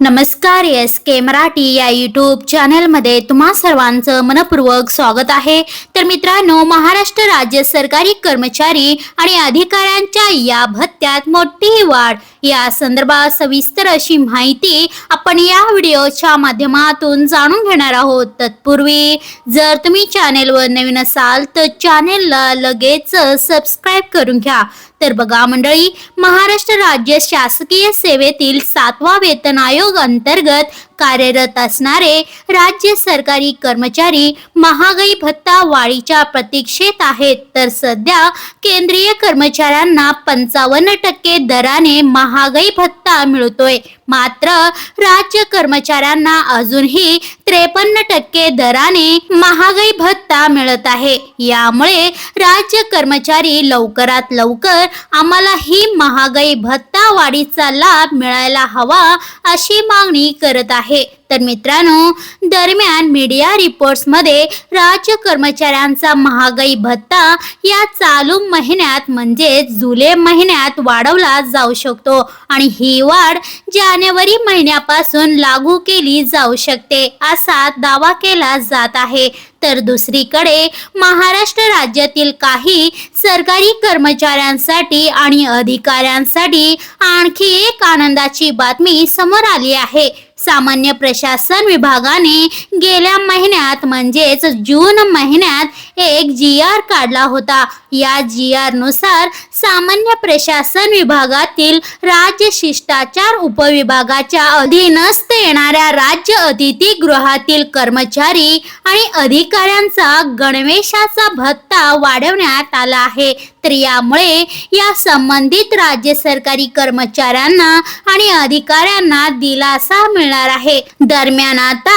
नमस्कार एस के मराठी या यूट्यूब चॅनलमध्ये तुम्हा सर्वांचं मनपूर्वक स्वागत आहे. तर मित्रांनो महाराष्ट्र राज्य सरकारी कर्मचारी आणि अधिकाऱ्यांच्या या भत्त्यात मोठी वाढ. या संदर्भात सविस्तर अशी माहिती आपण या व्हिडिओच्या माध्यमातून जाणून घेणार आहोत. तत्पूर्वी जर तुम्ही चॅनेलवर नवीन असाल तर चॅनेलला लगेच सबस्क्राईब करून घ्या. तर बघा मंडळी महाराष्ट्र राज्य शासकीय सेवेतील सातवा वेतन आयोग अंतर्गत कार्यरत असणारे राज्य सरकारी कर्मचारी महागाई भत्ता वाढीच्या प्रतीक्षेत आहेत. तर सध्या केंद्रीय कर्मचाऱ्यांना पंचावन्न टक्के दराने महागाई भत्ता मिळतोय. मात्र राज्य कर्मचाऱ्यांना अजूनही त्रेपन्न टक्के दराने महागाई भत्ता मिळत आहे. यामुळे राज्य कर्मचारी लवकरात लवकर आम्हाला ही महागाई भत्ता वाढीचा लाभ मिळायला हवा अशी मागणी करत आहे hệ तर मित्रांनो दरम्यान मीडिया रिपोर्ट्समध्ये राज्य कर्मचाऱ्यांचा महागाई भत्ता या चालू महिन्यात म्हणजेच जुलै महिन्यात वाढवला जाऊ शकतो आणि ही वाढ जानेवारी महिन्यापासून लागू केली जाऊ शकते असा दावा केला जात आहे. तर दुसरीकडे महाराष्ट्र राज्यातील काही सरकारी कर्मचाऱ्यांसाठी आणि अधिकाऱ्यांसाठी आणखी एक आनंदाची बातमी समोर आली आहे. सामान्य प्रश्न प्रशासन विभागाने गेल्या महिन्यात म्हणजेच जून महिन्यात एक जी आर काढला होता. या जी आरनुसार सामान्य प्रशासन विभागातील राज्य शिष्टाचार उपविभागाच्या अधीनस्थ येणाऱ्या राज्य अतिथी गृहातील कर्मचारी आणि अधिकाऱ्यांचा गणवेशाचा भत्ता वाढवण्यात आला आहे. तर यामुळे या संबंधित राज्य सरकारी कर्मचाऱ्यांना आणि अधिकाऱ्यांना दिलासा मिळणार आहे. दरम्यान आता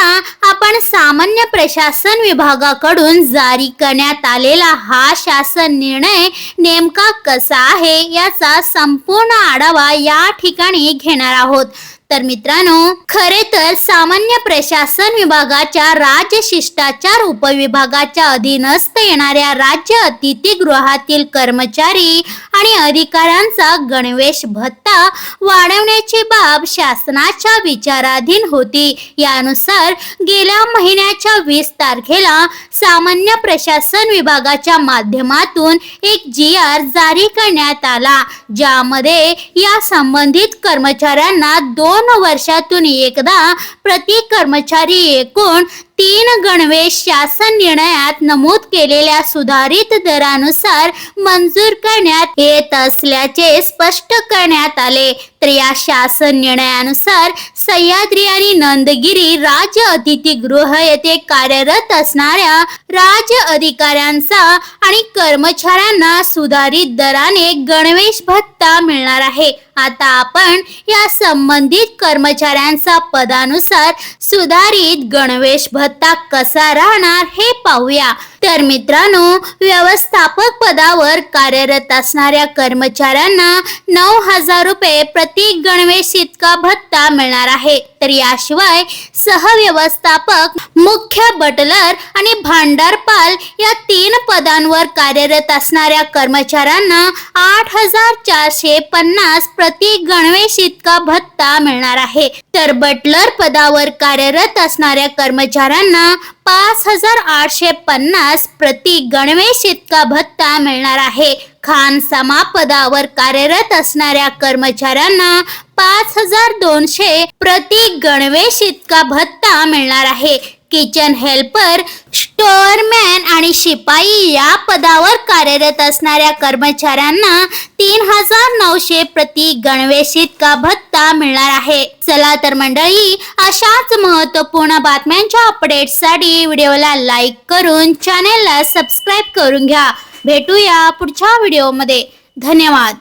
आपण सामान्य प्रशासन विभागाकडून जारी करण्यात आलेला हा शासन निर्णय नेमका कसा आहे याचा संपूर्ण आढावा या ठिकाणी घेणार आहोत. तर मित्रांनो खरे तर सामान्य प्रशासन विभागाच्या राज्य शिष्टाचार उपविभागाच्या अधीनस्थ येणाऱ्या राज्य अतिथीगृहातील कर्मचारी आणि अधिकाऱ्यांचा गणवेश भत्ता वाढवण्याची बाब शासनाच्या विचाराधीन होती. यानुसार गेल्या महिन्याच्या वीस तारखेला सामान्य प्रशासन विभागाच्या माध्यमातून एक जी आर जारी करण्यात आला ज्यामध्ये या संबंधित कर्मचाऱ्यांना दोन वर्षातून एकदा प्रति कर्मचारी एकूण तीन गणवेश शासन निर्णयात नमूद केलेल्या सुधारित दरानुसार मंजूर करण्यात येत असल्याचे स्पष्ट करण्यात आले. तर या शासन निर्णयानुसार सह्याद्री आणि नंदगिरी राज्य अतिथीगृह येथे कार्यरत असणाऱ्या राज्य अधिकाऱ्यांचा आणि कर्मचाऱ्यांना सुधारित दराने गणवेश भत्ता मिळणार आहे. आता आपण या संबंधित कर्मचाऱ्यांचा पदानुसार सुधारित गणवेश भत्ता कसा राहणार हे पाहूया. तर मित्रांनो व्यवस्थापक पदावर कार्यरत असणाऱ्या कर्मचाऱ्यांना नऊ हजार रुपये प्रति गणवेश इतका भत्ता मिळणार आहे. तर याशिवाय सहव्यवस्थापक मुख्य बटलर आणि भांडारपाल या तीन पदांवर कार्यरत असणाऱ्या कर्मचाऱ्यांना आठ हजार चारशे पन्नास प्रति गणवेश इतका भत्ता मिळणार आहे. तर बटलर पदावर कार्यरत असणाऱ्या कर्मचाऱ्यांना पाच हजार आठशे पन्नास प्रति गणवेश इतका भत्ता मिळणार आहे. खान समापदावर कार्यरत असणाऱ्या कर्मचाऱ्यांना पाच हजार दोनशे प्रति गणवेश इतका भत्ता मिळणार आहे. किचन हेल्पर स्टोअरमॅन आणि शिपाई या पदावर कार्यरत असणाऱ्या कर्मचाऱ्यांना तीन हजार नऊशे प्रति गणवेश इतका भत्ता मिळणार आहे. चला तर मंडळी अशाच महत्त्वपूर्ण बातम्यांच्या अपडेट्ससाठी व्हिडिओला लाईक करून चॅनेलला सबस्क्राईब करून घ्या. भेटूया पुढच्या व्हिडिओमध्ये धन्यवाद.